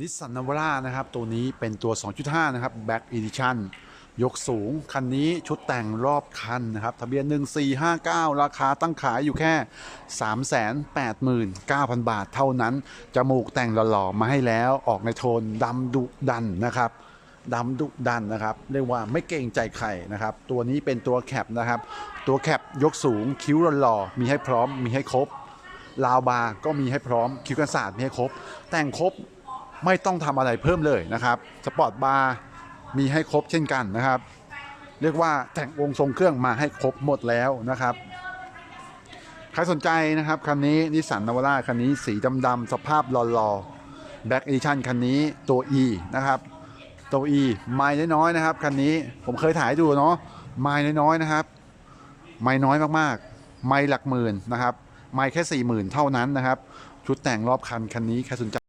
นิสสันนาวร่านะครับ ตัวนี้เป็นตัว 2.5 นะครับ Back Edition ยกสูง คันนี้ชุดแต่งรอบคันนะครับ ทะเบียน 1459 ราคาตั้งขายอยู่แค่ 389,000 บาทเท่านั้น จมูกแต่งหล่อๆ มาให้แล้วออกในโทนดำดุดันนะครับดำดุดันนะครับ เรียกว่าไม่เกรงใจใครนะครับ ตัวนี้เป็นตัวแคปนะครับ ตัวแคปยกสูงคิ้วหล่อมีให้พร้อมมีให้ครบลาวบาร์ก็มีให้พร้อมคิวกันศาสตร์มีให้ครบ แต่งครบ ไม่ต้องทำอะไรเพิ่มเลยนะครับสปอร์ตบาร์มีให้ครบเช่นกันนะครับ เรียกว่าแต่งวงทรงเครื่องมาให้ครบหมดแล้วนะครับใครสนใจนะครับคันนี้นิสสันนาวาร่าคันนี้สีดำๆสภาพหล่อๆแบ็กเอดิชันคันนี้ตัว E นะครับตัว E ไม้น้อยๆนะครับคันนี้ผมเคยถ่ายดูเนาะไม้น้อยๆนะครับ ไม้น้อยมากๆ ไม้หลักหมื่นนะครับ ไม้แค่สี่หมื่นเท่านั้นนะครับ ชุดแต่งรอบคันคันนี้ใครสนใจ